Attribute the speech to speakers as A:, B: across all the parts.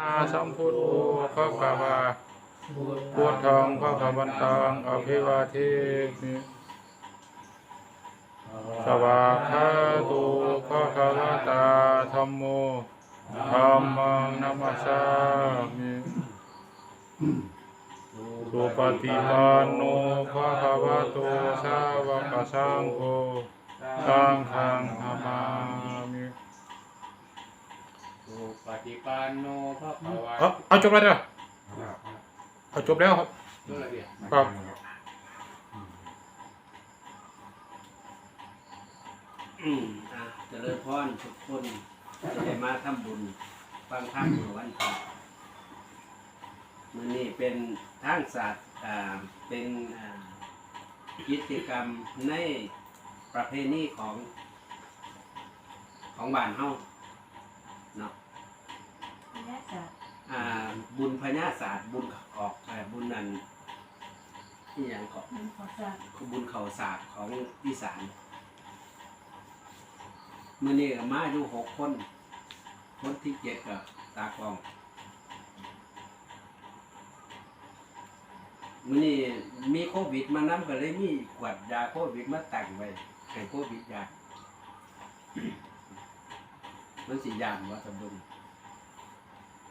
A: อาสัมพุทโธพระกวาพุทธังพระกวันตังอภิวาเทมิสวากขาตุพระควตาธัมโมธัมมังนัมมัสสามิสุปฏิปันโนภะคะวะโตสาวกสังโฆสังฆังนามามิ
B: สุป ฏิปันโนพระภวะ
A: เอาเอาจบแล้วเด้อเอาจบแล้วครับ
B: รู้ละเอียด
A: ครับ
C: อืมอะเจริญพรทุกคนจะได้มาทำบุญฟังธรรมในวันพระมื้อนี้เป็นทางศาสตร์อ่าเป็นอ่ากิจกรรมในประเพณีของของบ้านเฮาเนาะ
D: น่าจะ
C: อ่าบุญพญาศาสตร์บุญออกอ่าบุญนั้นที่อย่างของ
D: มันขอสั่ง
C: บุญเขาศาสตร์ของอีสานมื่อนี้ก็มาอยู่หกคน คนที่เจ็ดก็ตากล้องมื่อนี้มีโควิดมานำก็เลยมีขวดยาโควิดมาแต่งไว้ให้โควิดยา มันสิยามว่าสมดุล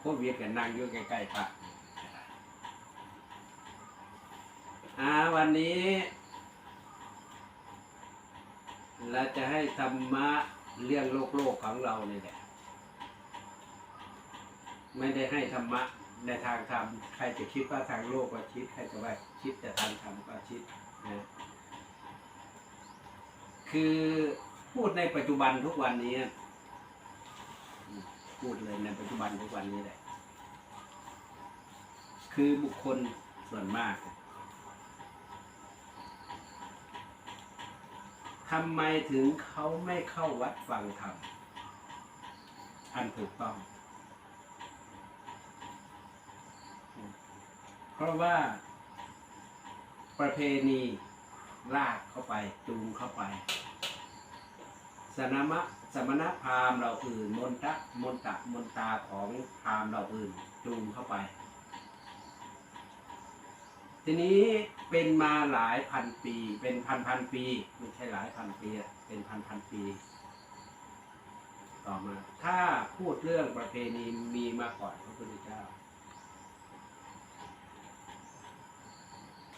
C: โควิดก็นั่งอยู่ใกล้ๆพระอ่าวันนี้ เราจะให้ธรรมะเรื่องโลกโลกของเราเนี่ยแหละ ไม่ได้ให้ธรรมะในทางธรรม ใครจะคิดว่าทางโลกก็คิด ใครจะว่าคิดแต่ทางธรรมก็คิดนะคือพูดในปัจจุบันทุกวันนี้ พูดเลยในปัจจุบันทุกวันนี้แหละ คือบุคคลส่วนมากทำไมถึงเขาไม่เข้าวัดฟังธรรมอันถูกต้อง เพราะว่าประเพณีลากเข้าไปจูงเข้าไปสนามะ สมณพราหมณ์เราอื่นมนตะมนตะมนตาของพราหมณ์เราอื่นจูงเข้าไป ทีนี้เป็นมาหลายพันปี เป็นพันพันปีไม่ใช่หลายพันปีเป็นพันพันปี ต่อมา ถ้าพูดเรื่องประเพณีมีมาก่อนพระพุทธเจ้า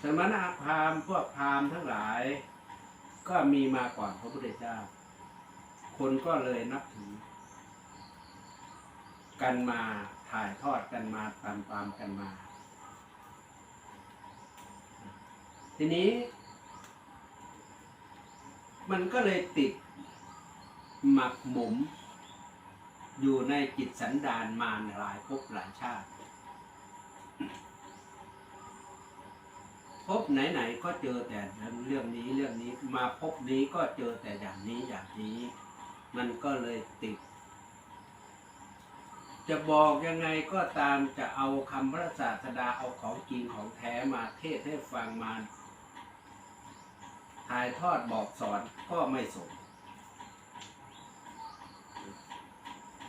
C: สมณพราหมณ์พวกพราหมณ์ทั้งหลาย ก็มีมาก่อนพระพุทธเจ้า คนก็เลยนับถือ กันมาถ่ายทอดกันมาตามตามๆกันมา ทีนี้ มันก็เลยติดหมักหมม อยู่ในจิตสันดานมาหลายภพหลายชาติพบไหนๆก็เจอแต่เรื่องนี้เรื่องนี้ มาพบนี้ก็เจอแต่อย่างนี้อย่างนี้ มันก็เลยติด จะบอกยังไงก็ตามจะเอาคำพระศาสดาเอาของจริงของแท้มาเทศให้ฟังมาถ่ายทอดบอกสอนก็ไม่สน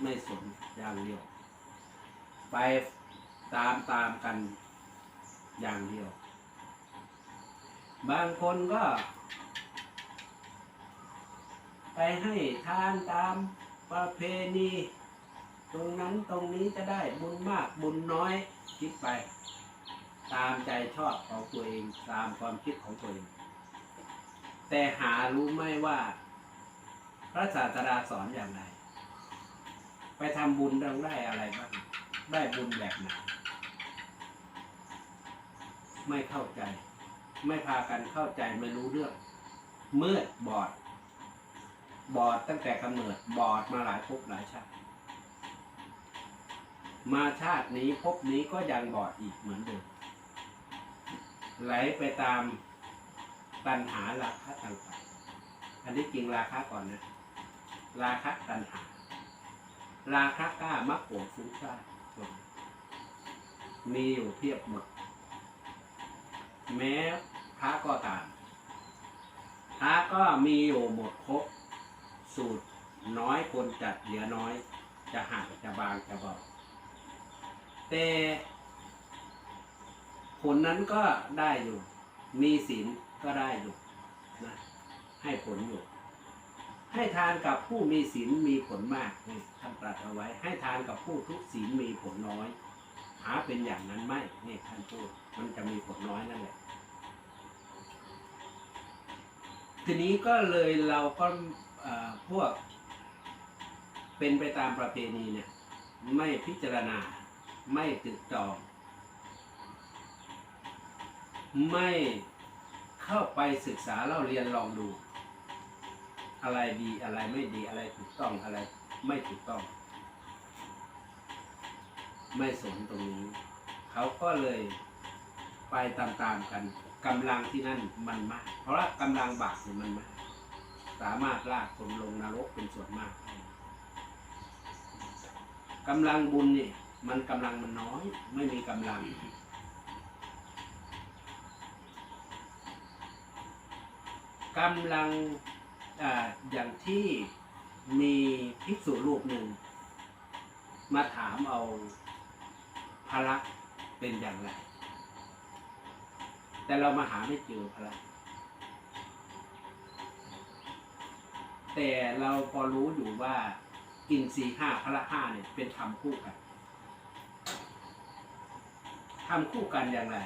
C: ไม่สนอย่างเดียว ไปตามตามกันอย่างเดียว บางคนก็ ไปให้ทานตามประเพณี ตรงนั้นตรงนี้จะได้บุญมากบุญน้อยคิดไป ตามใจชอบของตัวเองตามความคิดของตัวเอง แต่หารู้ไหมว่า พระศาสดาสอนอย่างไร ไปทำบุญต้องได้อะไรบ้างได้บุญแบบไหนไม่เข้าใจ ไม่พากันเข้าใจไม่รู้เรื่องมืดบอด บอดตั้งแต่กำเนิดบอดมาหลายภพหลายชาติ มาชาตินี้ภพนี้ก็ยังบอดอีกเหมือนเดิมไหลไปตามตัณหาราคะต่างๆอันนี้จริงราคะก่อนนะ ราคะตัณหา ราคะกล้ามักโกรธฟุ้งซ่านมีอยู่เทียบหมด แม้พระก็ตามพระก็มีอยู่หมดครบ สูตรน้อยคนจัดเหลือน้อย จะหักจะบางจะเบาแต่ผลนั้นก็ได้อยู่ มีศีลก็ได้อยู่นะให้ผลอยู่ ให้ทานกับผู้มีศีลมีผลมากนี่ท่านตรัสเอาไว้ ให้ทานกับผู้ทุกศีลมีผลน้อย หาเป็นอย่างนั้นไม่นี่ท่านพูดมันจะมีผลน้อยนั่นแหละทีนี้ก็เลยเราก็ พวก เป็นไปตามประเพณีเนี่ย ไม่พิจารณา ไม่ตึกตรองไม่เข้าไปศึกษาเล่าเรียนลองดู อะไรดีอะไรไม่ดีอะไรถูกต้องอะไรไม่ถูกต้อง ไม่สนตรงนี้ เขาก็เลยไปตามๆกันกำลังที่นั่นมันมาก เพราะว่ากำลังบาปเนี่ยมันมาก สามารถลากคนลงนรกเป็นส่วนมากกำลังบุญนี่มันกำลังมันน้อย ไม่มีกำลัง กำลังออย่างที่มีภิกษุรูปหนึ่ง มาถามเอาพระเป็นอย่างไร แต่เรามาหาไม่เจอพระ แต่เราพอรู้อยู่ว่าอินทรีย์ห้าพระห้าเนี่ยเป็นธรรมคู่กันทำคู่กันอย่างไร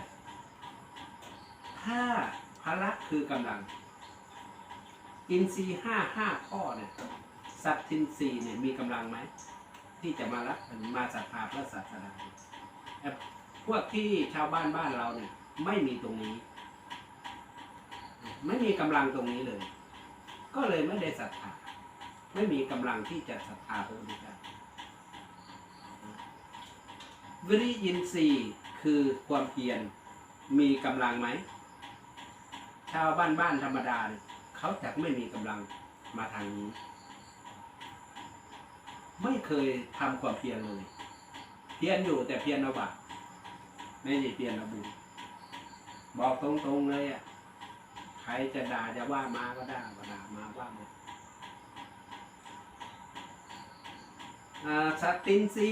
C: ถ้าพละคือกำลัง อินทรีย์ห้าห้าข้อเนี่ย สัตทินทรีย์เนี่ยมีกำลังไหม ที่จะมารับมาศรัทธาพระศาสนาเอ่อพวกที่ชาวบ้านบ้านเราเนี่ย ไม่มีตรงนี้ ไม่มีกำลังตรงนี้เลย ก็เลยไม่ได้ศรัทธาไม่มีกำลังที่จะศรัทธาพระพุทธเจ้าวิริยินทรีย์คือความเพียรมีกำลังไหมชาวบ้านบ้านธรรมดาเนี่ยเขาจะไม่มีกำลังมาทางนี้ ไม่เคยทำความเพียรเลย เพียรอยู่แต่เพียรเอาบาปไม่ใช่เพียรเอาบุญบอกตรงๆเลยอะ ครจะด่าจะว่ามาก็ได้ก็ด่ามาว่ามาสตินซี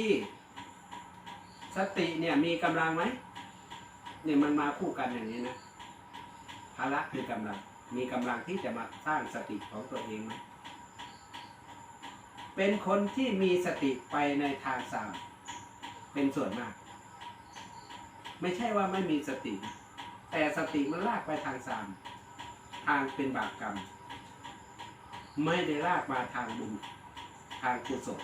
C: สติเนี่ยมีกำลังไหมเนี่ยมันมาคู่กันอย่างนี้นะภาระคือกำลัง มีกำลังที่จะมาสร้างสติของตัวเองไหมเป็นคนที่มีสติไปในทางสามเป็นส่วนมาก ไม่ใช่ว่าไม่มีสติ แต่สติมันลากไปทางสาม ทางเป็นบาปกรรม ไม่ได้ลากมาทางบุญทางกุศล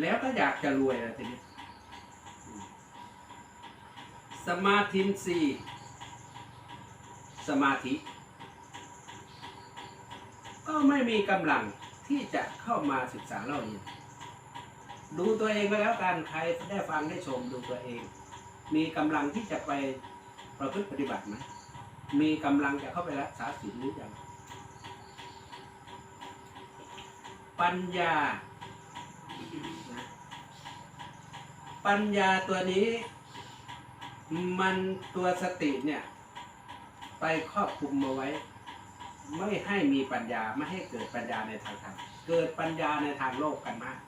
C: แล้วก็อยากจะรวยแล้วทีนี้ สมาธิสี่สมาธิ ก็ไม่มีกำลังที่จะเข้ามาศึกษาเล่าเรียนดูตัวเองก็แล้วกันใครได้ฟังได้ชมดูตัวเอง มีกำลังที่จะไปประพฤติปฏิบัติไหม มีกำลังจะเข้าไปรักษาศีลหรือยังปัญญา ปัญญาตัวนี้ มันตัวสติเนี่ย ไปครอบคุมมาไว้ ไม่ให้มีปัญญาไม่ให้เกิดปัญญาในทางธรรมเกิดปัญญาในทางโลกกันมาก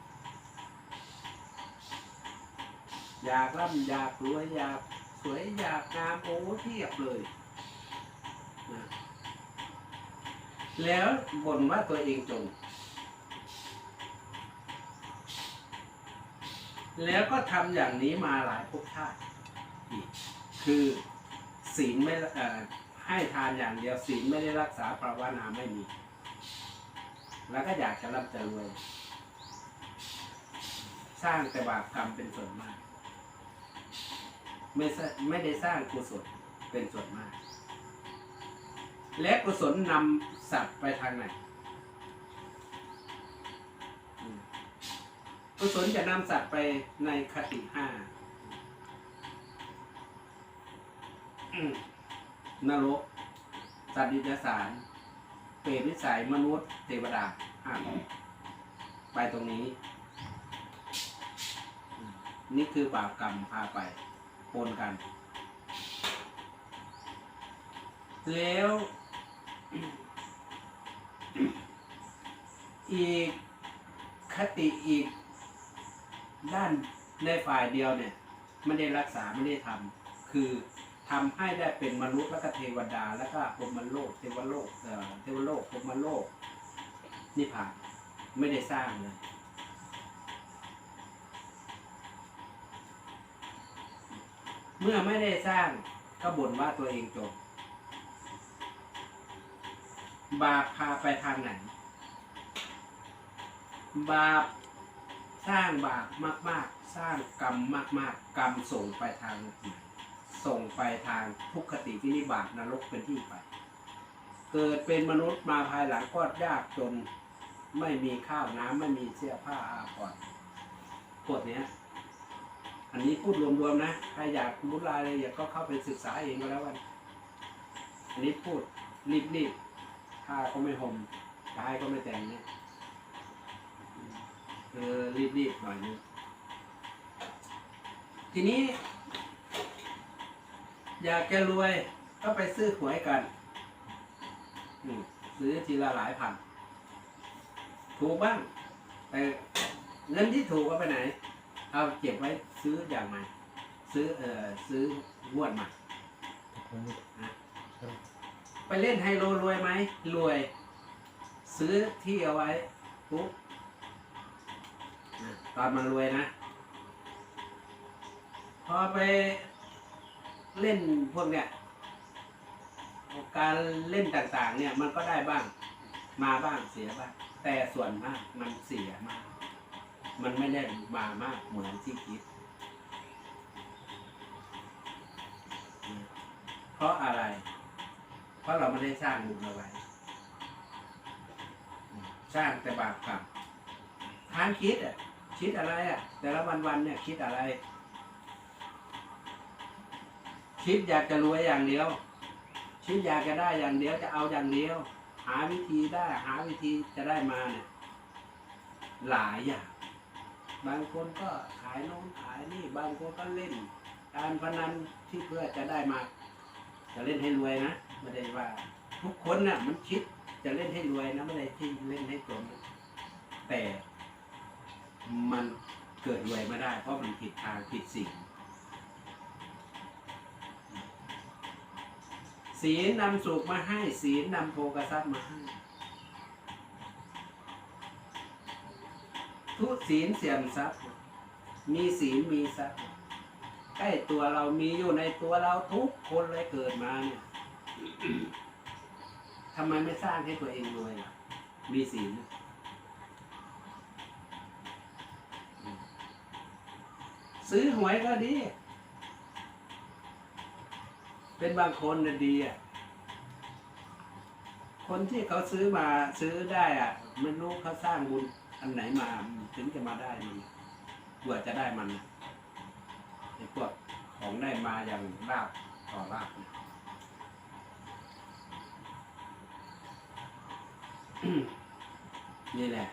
C: อยากร่ำอยากรวยอยากสวยอยากงามโอ้เทียบเลย แล้วบ่นว่าตัวเองจน แล้วก็ทำอย่างนี้มาหลายภพชาติอีกคือศีลไม่ให้ทานอย่างเดียวศีลไม่ได้รักษาภาวนาไม่มี แล้วก็อยากจะร่ำจะรวย สร้างแต่บาปกรรมเป็นส่วนมาก ไม่ไม่ได้สร้างกุศลเป็นส่วนมาก และกุศลนำสัตว์ไปทางไหนกุศลจะนำสัตว์ไปในคติห้านรก สัตว์ดิจสาร เปรตวิสัยมนุษย์ เทวดาห้าไปตรงนี้ นี่คือบาปกรรมพาไปปนกัน แล้ว อีกคติอีก ด้านในฝ่ายเดียวเนี่ยไม่ได้รักษาไม่ได้ทำคือทำให้ได้เป็นมนุษย์แล้วก็เทวดา แล้วก็พรมโลกเทวโลกเอ่อเทวโลกพรมโลกนิพพานไม่ได้สร้างเลยเมื่อไม่ได้สร้างก็บ่นว่าตัวเองจน บาปพาไปทางไหน บาปสร้างบาปมาก ๆ สร้างกรรมมาก ๆ กรรมส่งไปทางไหนส่งไปทางทุกขติวินิบาตนรกเป็นที่ไป เกิดเป็นมนุษย์มาภายหลังก็ยากจนไม่มีข้าวน้ำไม่มีเสื้อผ้าอาภรณ์พวกเนี้ยอันนี้พูดรวมๆนะใครอยากรู้รายละเอียดก็เข้าไปศึกษาเองก็แล้วกันอันนี้พูดรีบๆ ถ้าก็ไม่ห่มท้ายก็ไม่แต่งเนี่ยเออรีบๆหน่อยนึงทีนี้ อยากจะรวยก็ไปซื้อหวยกันซื้อทีละหลายพัน ถูกบ้าง แต่เงินที่ถูกก็ไปไหน เอาเก็บไว้ซื้ออย่างใหม่ ซื้อเออซื้องวดใหม่ ไปเล่นไฮโลรวยไหมรวย ซื้อที่เอาไว้ปุ๊บตอนมันรวยนะ พอไปเล่นพวกเนี้ยการเล่นต่างๆ เนี่ยมันก็ได้บ้าง มาบ้างเสียบ้าง แต่ส่วนมากมันเสียมาก มันไม่ได้มามากเหมือนที่คิด เพราะอะไร ราะเราไม่ได้สร้างบุญเอาไว้ สร้างแต่บาปกรรมทางคิดอะคิดอะไรอะ แต่ละวันวันๆเนี่ยคิดอะไร คิดอยากจะรวยอย่างเดียว คิดอยากจะได้อย่างเดียวจะเอาอย่างเดียว หาวิธีได้ หาวิธีจะได้มาเนี่ยหลายอย่าง บางคนก็ขายโน้นขายนี่ บางคนก็เล่น การพนันที่เพื่อจะได้มา จะเล่นให้รวยนะ ไม่ได้ว่า ทุกคนน่ะ มันคิดจะเล่นให้รวยนะไม่ได้ที่เล่นให้จนแต่มันเกิดรวยไม่ได้ เพราะมันผิดทางผิดสิ่งศีลนำสุขมาให้ศีลนำโภกทรัพย์มาให้ ทุศีลเสื่อมทรัพย์ มีศีลมีทรัพย์ใกล้ตัวเรามีอยู่ในตัวเราทุกคนเลยเกิดมาเนี่ย ทำไมไม่สร้างให้ตัวเองรวยล่ะ มีศีลซื้อหวยก็ดี เป็นบางคนน่ะดีอะ คนที่เขาซื้อมาซื้อได้อะไม่รู้เขาสร้างบุญอันไหนมาถึงจะมาได้มันกว่าจะได้มันไอ้พวกของได้มาอย่างลาบต่อลาบเนี่ย นี่แหละ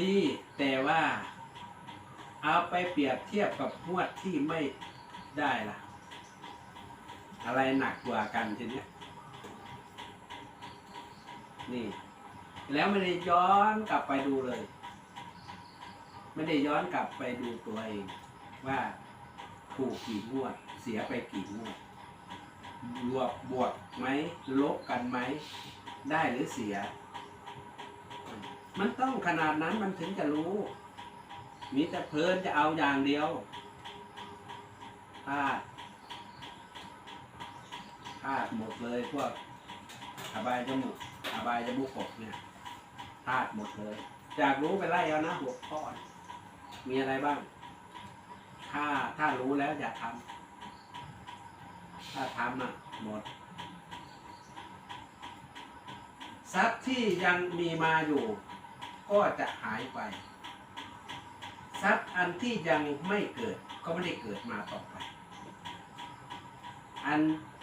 C: ดีแต่ว่าเอาไปเปรียบเทียบกับงวดที่ไม่ได้ล่ะ อะไรหนักกว่ากันทีเนี้ยนี่ แล้วไม่ได้ย้อนกลับไปดูเลย ไม่ได้ย้อนกลับไปดูตัวเอง ว่าถูกกี่งวด เสียไปกี่งวดบวกบวกไหมลบกันไหม ได้หรือเสีย มันต้องขนาดนั้นมันถึงจะรู้ มีแต่เพลินจะเอาอย่างเดียวพลาดพลาดหมดเลยพวกอบายจมูกอบายจมูกกบเนี่ยพลาดหมดเลยอยากรู้ไปไล่เอานะหัวข้อมีอะไรบ้าง ถ้าถ้ารู้แล้วอย่าทำถ้าทำอะหมด ทรัพย์ที่ยังมีมาอยู่ ก็จะหายไป ทรัพย์อันที่ยังไม่เกิดก็ไม่ได้เกิดมาต่อไป อัน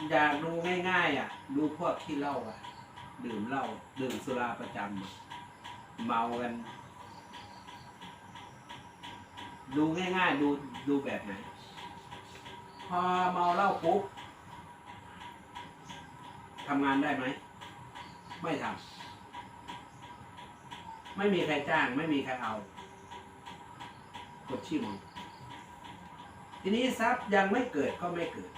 C: อยากดูง่ายๆอะ ดูพวกที่เล้าอะ ดื่มเหล้าดื่มสุราประจำเมากัน ดูง่ายๆ ดูดูแบบไหนพอเมาเหล้าปุ๊บทำงานได้ไหม ไม่ทำไม่มีใครจ้าง ไม่มีใครเอากดชื่อมือทีนี้ทรัพย์ยังไม่เกิดก็ไม่เกิด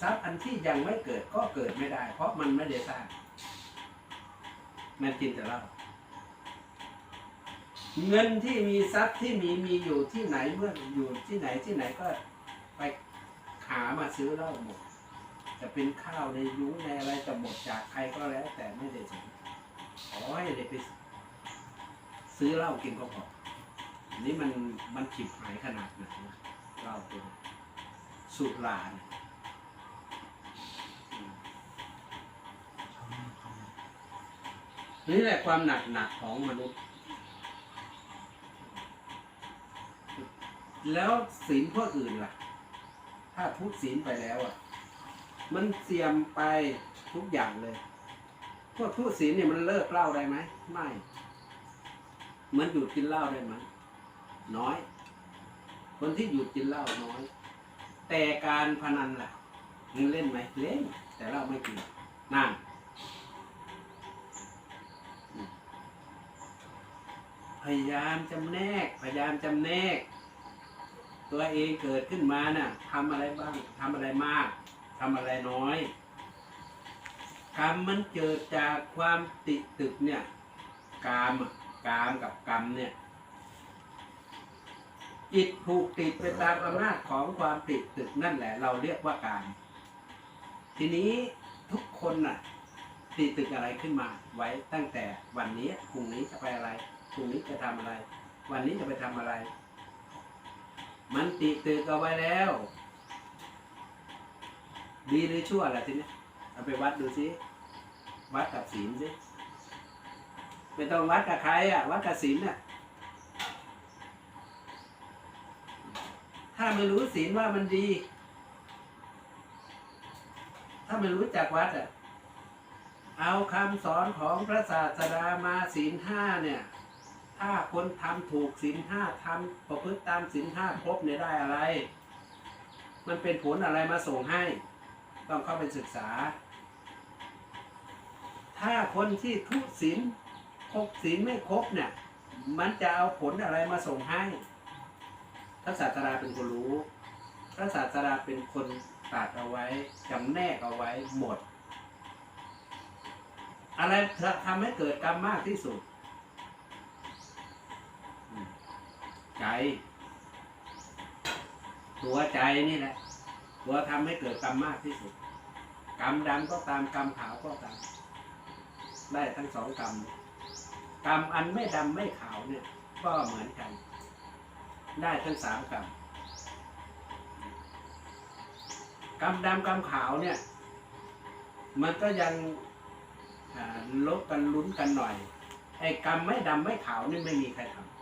C: ทรัพย์อันที่ยังไม่เกิดก็เกิดไม่ได้ เพราะมันไม่ได้สร้างมันกินแต่เหล้าเงินที่มีทรัพย์ที่มีมีอยู่ที่ไหนเมื่ออยู่ที่ไหนที่ไหนก็ไปหามาซื้อเหล้าหมด จะเป็นข้าวในยุ้งในอะไรจะหมดจากใครก็แล้ว แต่ไม่ได้สนขอให้ได้ไปซื้อเหล้ากินก็พออันนี่มันมันฉิบหายขนาดไหนนะเหล้าตัวนี้สุรานนี่แหละความหนักหนักของมนุษย์ แล้วศีลพวกอื่นล่ะ ถ้าทุกศีลไปแล้วอะ มันเสียมไปทุกอย่างเลย พวกทุศีลเนี่ยมันเลิกเหล้าได้ไหมไม่เหมือนหยุดกินเหล้าได้ไหมน้อย คนที่หยุดกินเหล้าน้อย แต่การพนันล่ะมึงเล่นไหมเล่น แต่เหล้าไม่กินนั่นพยายามจำแนก พยายามจำแนก ตัวเองเกิดขึ้นมาน่ะทำอะไรบ้างทำอะไรมาก ทำอะไรน้อยกรรมมันเกิดจากความติดตึกเนี่ยกามอะกามกับกรรมเนี่ยจิตผูกติดไปตามอำนาจของความติดตึกนั่นแหละ เราเรียกว่ากาม ทีนี้ทุกคนน่ะติดตึกอะไรขึ้นมาไว้ตั้งแต่วันนี้พรุ่งนี้จะไปอะไรพรุ่งนี้จะทำอะไร วันนี้จะไปทำอะไร มันติดตึกเอาไว้แล้ว ดีหรือชั่วล่ะทีนี้เอาไปวัดดูสิวัดกับศีลสิไม่ต้องวัดกับใครอะวัดกับศีลน่ะถ้าไม่รู้ศีลว่ามันดี ถ้าไม่รู้จักวัดอะเอาคำสอนของพระศาสดามาศีลห้าเนี่ย ถ้าคนทำถูกศีลห้าทำประพฤติตามศีลห้าครบเนี่ยได้อะไร มันเป็นผลอะไรมาส่งให้ ต้องเข้าไปศึกษา ถ้าคนที่ทุศีลครบศีลไม่ครบเนี่ย มันจะเอาผลอะไรมาส่งให้พระศาสดาเป็นคนรู้ พระศาสดาเป็นคนตัดเอาไว้จำแนกเอาไว้หมด อะไรทำให้เกิดกรรมมากที่สุด ใจ ตัวใจนี่แหละ ตัวทำให้เกิดกรรมมากที่สุด กรรมดำก็ตามกรรมขาวก็ตาม ได้ทั้งสองกรรม กรรมอันไม่ดำไม่ขาวเนี่ย ก็เหมือนกัน ได้ทั้งสามกรรม กรรมดำกรรมขาวเนี่ย มันก็ยังลบกันลุ้นกันหน่อย ไอ้กรรมไม่ดำไม่ขาวนี่ไม่มีใครทำ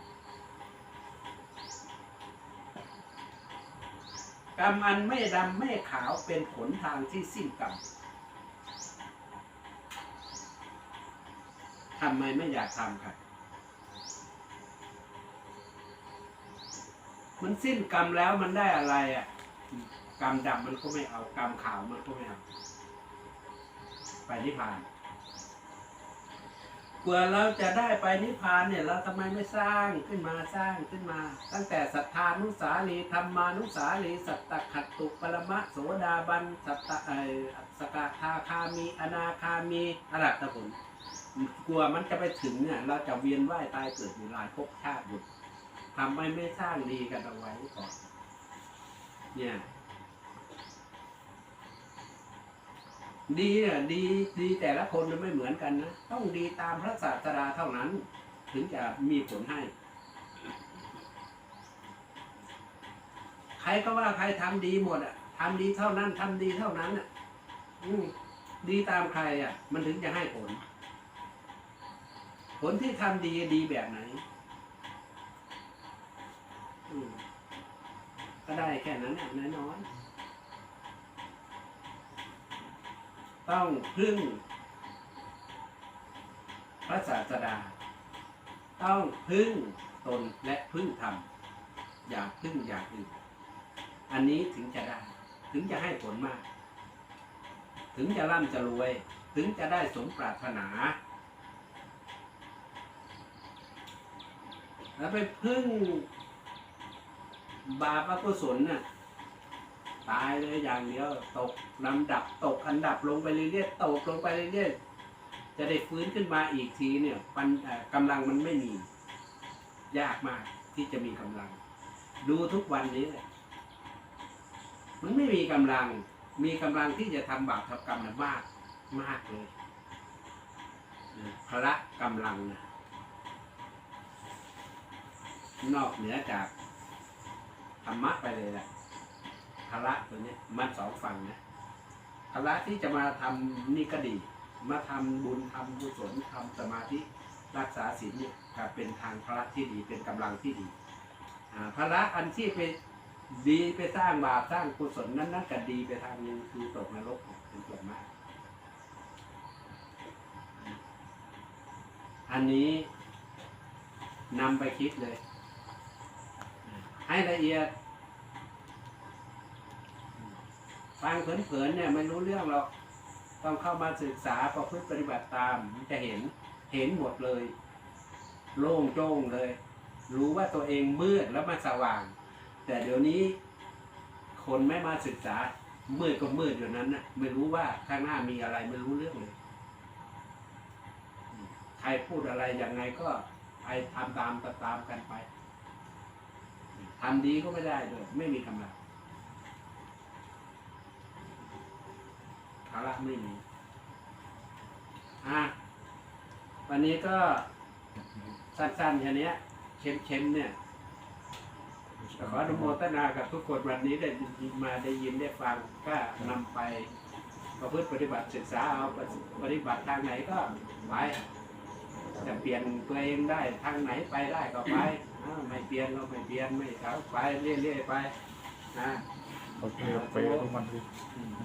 C: กรรมอันไม่ดำไม่ขาวเป็นผลทางที่สิ้นกรรมทำไมไม่อยากทำครับมันสิ้นกรรมแล้วมันได้อะไรอะ กรรมดำมันก็ไม่เอา กรรมขาวมันก็ไม่เอา ไปนิพพาน กว่าเราจะได้ไปนิพพานเนี่ยเราทำไมไม่สร้างขึ้นมาสร้างขึ้นมา ตั้งแต่ศรัทธานุสาลีธรรมานุสาลีสัตตขัตตุปรมะโสดาบันสัตตะเออสกทาคามีอนาคามีอรัตผลกลัวมันจะไปถึงเนี่ยเราจะเวียนว่ายตายเกิดอยู่หลายภพชาติอยู่ทำไมไม่สร้างดีกันเอาไว้ก่อนเนี่ย ดีเนี่ยดีดีแต่ละคนมันไม่เหมือนกันนะ ต้องดีตามพระศาสดาเท่านั้น ถึงจะมีผลให้ ใครก็ว่าใครทำดีหมดอะทำดีเท่านั้นทำดีเท่านั้นอะอืดีตามใครอะ มันถึงจะให้ผล ผลที่ทำดีดีแบบไหนอืก็ได้แค่นั้นอะน้อยๆ ต้องพึ่งพระศาสดา ต้องพึ่งตนและพึ่งธรรม อย่าพึ่งอย่างอื่น อันนี้ถึงจะได้ ถึงจะให้ผลมาก ถึงจะร่ำจะรวย ถึงจะได้สมปรารถนา แล้วไปพึ่งบาปอกุศลน่ะ ตายเลยอย่างเดียวตกลำดับตกอันดับลงไปเรื่อยๆตกลงไปเรื่อยๆจะได้ฟื้นขึ้นมาอีกทีเนี่ยปันกำลังมันไม่มี ยากมากที่จะมีกำลัง ดูทุกวันนี้เลยมันไม่มีกำลังมีกำลังที่จะทำบาปทำกรรมมากมากเลยพละกำลังนะนอกเหนือจากธรรมะไปเลยแหละ พละตัวเนี้ยมันสองฝั่งนะพละที่จะมาทำนี่ก็ดี มาทำบุญทำกุศลทำสมาธิรักษาศีลเนี่ยกเป็นทางพละที่ดีเป็นกำลังที่ดีพละอันที่ไปดีไปสร้างบาปสร้างกุศลนั้นนั่นก็ดีไปทางนึงคือตกนรกเนี่ยเป็นส่วนมาก อันนี้นำไปคิดเลย ให้ละเอียด ฟังเผินๆเนี่ยไม่รู้เรื่องหรอกต้องเข้ามาศึกษาประพฤติปฏิบัติตามมันจะเห็นเห็นหมดเลย โล่งโจ้งเลย รู้ว่าตัวเองมืดแล้วมันสว่าง แต่เดี๋ยวนี้ คนไม่มาศึกษา มืดก็มืดอยู่นั้นนะไม่รู้ว่าข้างหน้ามีอะไรไม่รู้เรื่องเลยใครพูดอะไรยังไงก็ไปทำตามตามกันไปทำดีก็ไม่ได้ด้วยไม่มีกำลังาระไม่มีอะวันนี้ก็สั้นๆแค่นี้เค็มๆเนี่ยขออนุโมทนากับทุกคนวันนี้ได้มาได้ยินได้ฟังก็นำไปประพฤติปฏิบัติศึกษาเอาปฏิบัติทางไหนก็ไปจะเปลี่ยนตัวเองได้ทางไหนไปได้ก็ไปไม่เปลี่ยนก็ไม่เปลี่ยนไม่เอาไปเรื่อยๆไปนะ
A: โอเคไปทุกมันดี
C: อืม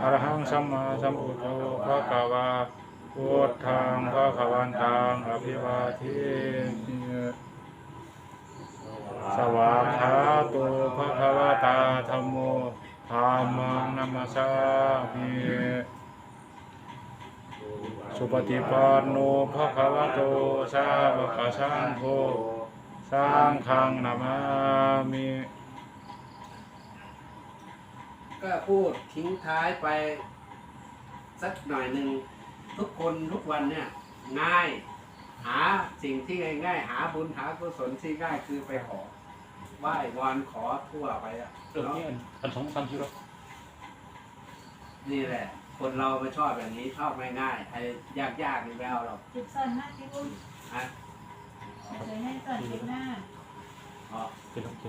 A: อรหังสัมมาสัมพุทโธพระกวาพุทธังพระขวันตังอภิวาทิสวากขาตุพระควตาธรรมโมธรรมังนัมสามิสุปฏิปันโนภะคะวะโตสาวกสังโฆสังฆังนามามิ
C: ก็พูดทิ้งท้ายไปสักหน่อยหนึ่งทุกคนทุกวันเนี่ยง่าย หาสิ่งที่ง่ายๆหาบุญหากุศลที่ง่ายคือไปขอไหว้วอนขอทั่วไปอะ
B: เรื่องนี้อันอันสองสามที่เรา
C: นี่แหละ คนเราไม่ชอบแบบนี้ชอบง่ายๆไอ้ยากๆนี่ไม่เอาหรอก
D: จุดส่วนมากที่พูด
C: ฮะ
D: เลยให้ส่วนเก็บหน้า
C: อ๋อ
B: เป็นโอเค